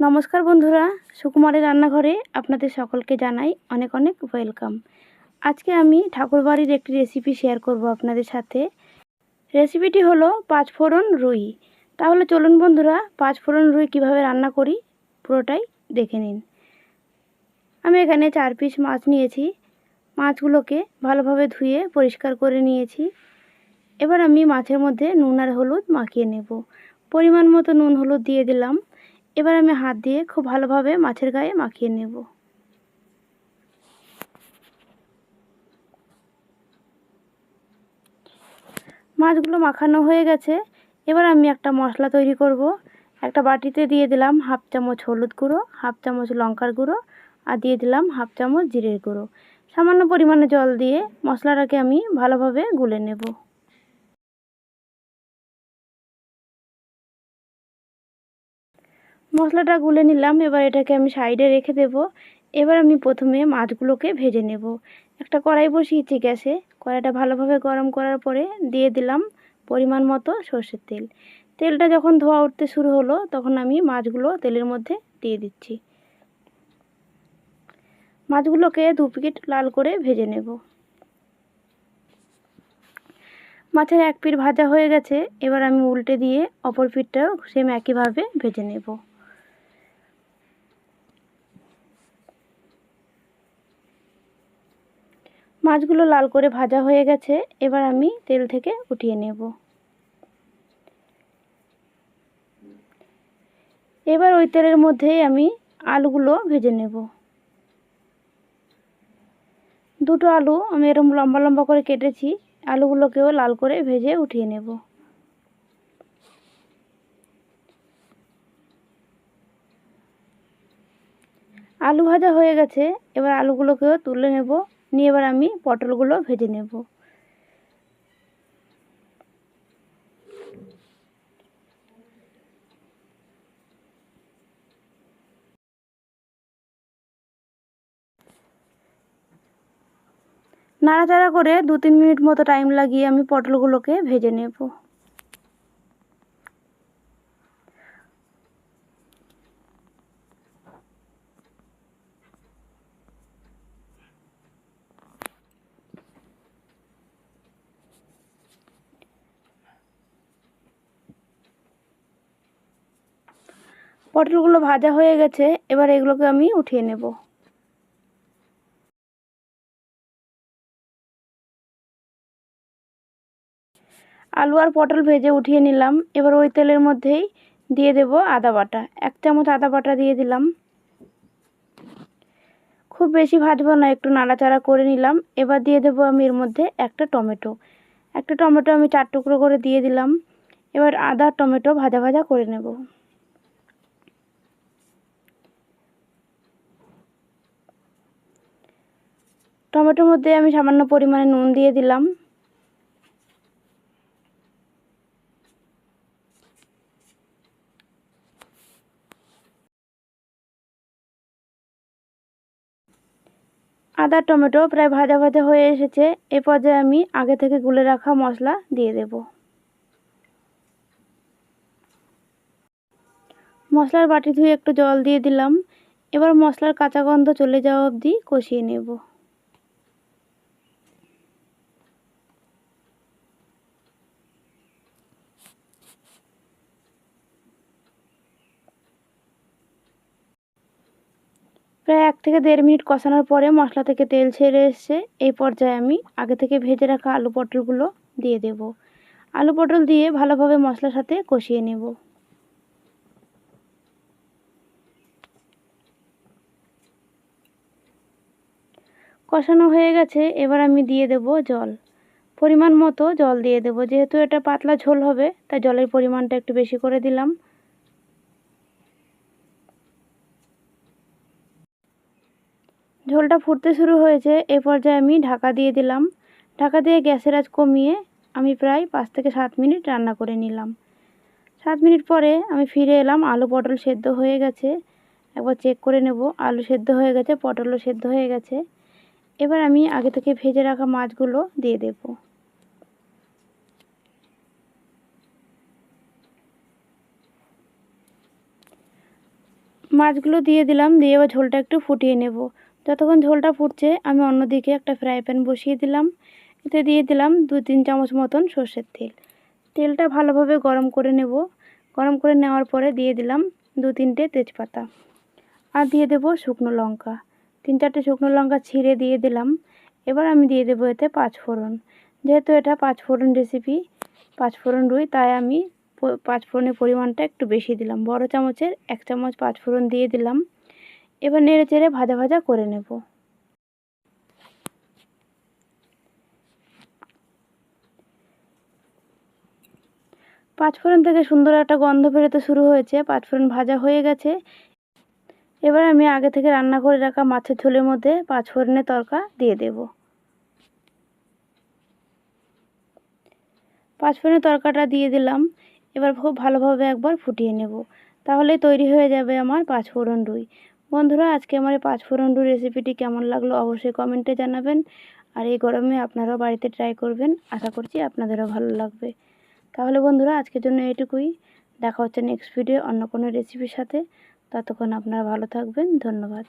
নমস্কার বন্ধুরা, সুকুমারের রান্নাঘরে আপনাদের সকলকে জানাই অনেক অনেক ওয়েলকাম। আজকে আমি ঠাকুরবাড়ির একটি রেসিপি শেয়ার করব আপনাদের সাথে। রেসিপিটি হলো পাঁচফোড়ন রুই। তাহলে চলুন বন্ধুরা পাঁচফোড়ন রুই কীভাবে রান্না করি পুরোটাই দেখে নিন। আমি এখানে চার পিস মাছ নিয়েছি। মাছগুলোকে ভালোভাবে ধুয়ে পরিষ্কার করে নিয়েছি। এবার আমি মাছের মধ্যে নুন আর হলুদ মাখিয়ে নেব। পরিমাণ মতো নুন হলুদ দিয়ে দিলাম। এবার আমি হাত দিয়ে খুব ভালোভাবে মাছের গায়ে মাখিয়ে নেব। মাছগুলো মাখানো হয়ে গেছে। এবার আমি একটা মশলা তৈরি করব। একটা বাটিতে দিয়ে দিলাম হাফ চামচ হলুদ গুঁড়ো, হাফ চামচ লঙ্কার গুঁড়ো আর দিয়ে দিলাম হাফ চামচ জিরের গুঁড়ো। সামান্য পরিমাণে জল দিয়ে মশলাটাকে আমি ভালোভাবে গুলে নেব। মশলাটা গুলে নিলাম, এবার এটাকে আমি সাইডে রেখে দেব। এবার আমি প্রথমে মাছগুলোকে ভেজে নেব। একটা কড়াই বসিয়েছি গ্যাসে। কড়াইটা ভালোভাবে গরম করার পরে দিয়ে দিলাম পরিমাণ মতো সর্ষের তেল। তেলটা যখন ধোয়া উঠতে শুরু হলো, তখন আমি মাছগুলো তেলের মধ্যে দিয়ে দিচ্ছি। মাছগুলোকে দু পিট লাল করে ভেজে নেব। মাছের এক পিঠ ভাজা হয়ে গেছে। এবার আমি উল্টে দিয়ে অপর পিঠটাও সেম একইভাবে ভেজে নেব। মাছগুলো লাল করে ভাজা হয়ে গেছে, এবার আমি তেল থেকে উঠিয়ে নেব। এবার ওই তেলের মধ্যেই আমি আলুগুলো ভেজে নেব। দুটো আলু আমি এরকম লম্বা লম্বা করে কেটেছি, আলুগুলোকেও লাল করে ভেজে উঠিয়ে নেব। আলু ভাজা হয়ে গেছে, এবার আলুগুলোকেও তুলে নেব। নিয়ে এবার আমি পটলগুলো ভেজে নেব। নাড়াচাড়া করে দু তিন মিনিট মতো টাইম লাগিয়ে আমি পটলগুলোকে ভেজে নেব। পটলগুলো ভাজা হয়ে গেছে, এবার এগুলোকে আমি উঠিয়ে নেব। আলু আর পটল ভেজে উঠিয়ে নিলাম। এবার ওই তেলের মধ্যেই দিয়ে দেব আদা বাটা। এক চামচ আদা বাটা দিয়ে দিলাম। খুব বেশি ভাজবো না, একটু নাড়াচাড়া করে নিলাম। এবার দিয়ে দেবো আমি এর মধ্যে একটা টমেটো। একটা টমেটো আমি চার টুকরো করে দিয়ে দিলাম। এবার আদা টমেটো ভাজা ভাজা করে নেব। টমেটোর মধ্যে আমি সামান্য পরিমাণে নুন দিয়ে দিলাম। আদা, টমেটো প্রায় ভাজা ভাজা হয়ে এসেছে। এ পর্যায়ে আমি আগে থেকে গুলে রাখা মশলা দিয়ে দেব। মশলার বাটি ধুয়ে একটু জল দিয়ে দিলাম। এবার মশলার কাঁচা গন্ধ চলে যাওয়া অবধি কষিয়ে নেব। প্রায় এক থেকে দেড় মিনিট কষানোর পরে মশলা থেকে তেল ছেড়ে এসছে এই পর্যায়ে আমি আগে থেকে ভেজে রাখা আলু পটলগুলো দিয়ে দেব। আলু পটল দিয়ে ভালোভাবে মশলার সাথে কষিয়ে নেব। কষানো হয়ে গেছে, এবার আমি দিয়ে দেব জল। পরিমাণ মতো জল দিয়ে দেব। যেহেতু এটা পাতলা ঝোল হবে, তাই জলের পরিমাণটা একটু বেশি করে দিলাম। ঝোলটা ফুটতে শুরু হয়েছে, এ পর্যায়ে আমি ঢাকা দিয়ে দিলাম। ঢাকা দিয়ে গ্যাসের আজ কমিয়ে আমি প্রায় পাঁচ থেকে সাত মিনিট রান্না করে নিলাম। সাত মিনিট পরে আমি ফিরে এলাম, আলু পটল সেদ্ধ হয়ে গেছে। একবার চেক করে নেব, আলু সেদ্ধ হয়ে গেছে, পটলও সেদ্ধ হয়ে গেছে। এবার আমি আগে থেকে ভেজে রাখা মাছগুলো দিয়ে দেব। মাছগুলো দিয়ে দিলাম, দিয়ে এবার ঝোলটা একটু ফুটিয়ে নেব। যতক্ষণ ঝোলটা ফুটছে, আমি অন্যদিকে একটা ফ্রাই প্যান বসিয়ে দিলাম। এতে দিয়ে দিলাম দু তিন চামচ মতন সর্ষের তেল। তেলটা ভালোভাবে গরম করে নেব। গরম করে নেওয়ার পরে দিয়ে দিলাম দু তিনটে তেজপাতা। আর দিয়ে দেবো শুকনো লঙ্কা। তিন চারটে শুকনো লঙ্কা ছিঁড়ে দিয়ে দিলাম। এবার আমি দিয়ে দেবো এতে পাঁচ ফোড়ন। যেহেতু এটা পাঁচ ফোড়ন রেসিপি পাঁচ ফোড়ন রুই, তাই আমি পাঁচ ফোড়নের পরিমাণটা একটু বেশি দিলাম। বড় চামচের এক চামচ পাঁচ ফোড়ন দিয়ে দিলাম। এবার নেড়ে চেড়ে ভাজা ভাজা করে নেব। পাঁচফোড়ন থেকে সুন্দর একটা গন্ধ বেরোতে শুরু হয়েছে, পাঁচফোড়ন ভাজা হয়ে গেছে। এবার আমি আগে থেকে রান্না করে রাখা মাছের ঝোলের মধ্যে পাঁচফোড়নের তরকা দিয়ে দেব। পাঁচফোড়নের তরকাটা দিয়ে দিলাম, এবার খুব ভালোভাবে একবার ফুটিয়ে নেব। তাহলে তৈরি হয়ে যাবে আমার পাঁচফোড়ন রুই। বন্ধুরা, আজকে আমার এই পাঁচফোড়ন রুই রেসিপিটি কেমন লাগল অবশ্যই কমেন্টে জানাবেন। আর এই গরমে আপনারাও বাড়িতে ট্রাই করবেন। আশা করছি আপনাদেরও ভালো লাগবে। তাহলে বন্ধুরা, আজকের জন্য এটুকুই দেখা হচ্ছে নেক্সট ভিডিও অন্য কোনো রেসিপির সাথে। ততক্ষণ আপনারা ভালো থাকবেন। ধন্যবাদ।